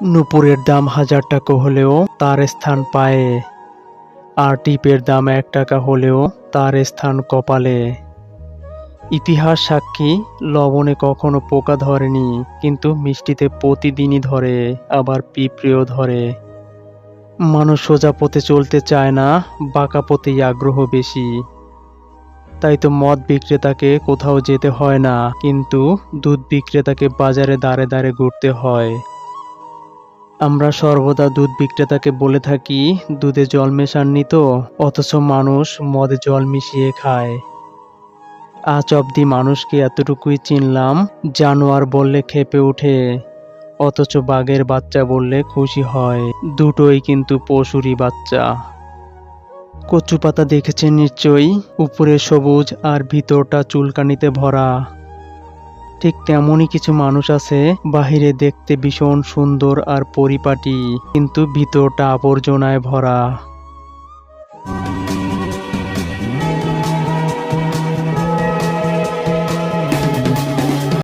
নুপুরের দাম হাজার টাকা হলেও তার স্থান পায়ে, আর টিপের দাম এক টাকা হলেও তার স্থান কপালে। ইতিহাস সাক্ষী, লবণে কখনো পোকা ধরেনি, কিন্তু মিষ্টিতে প্রতিদিনই ধরে, আবার পিঁপড়েও ধরে। মানুষ সোজা পথে চলতে চায় না, বাঁকা পথেই আগ্রহ বেশি। তাই তো মদ বিক্রেতাকে কোথাও যেতে হয় না, কিন্তু দুধ বিক্রেতাকে বাজারে দাঁড়ে দাঁড়ে ঘুরতে হয়। আমরা সর্বদা দুধ বিক্রেতাকে বলে থাকি, দুধে জল মেশাননি তো, অথচ মানুষ মদে জল মিশিয়ে খায়। আজ অবধি মানুষকে এতটুকুই চিনলাম, জানোয়ার বললে খেপে ওঠে, অথচ বাঘের বাচ্চা বললে খুশি হয়, দুটোই কিন্তু পশুরই বাচ্চা। কচু পাতা দেখেছেন নিশ্চয়ই? উপরে সবুজ আর ভিতরটা চুলকানিতে ভরা। ঠিক তেমনই কিছু মানুষ আছে বাহিরে দেখতে ভীষণ সুন্দর আর পরিপাটি, কিন্তু ভিতরটা আবর্জনায় ভরা।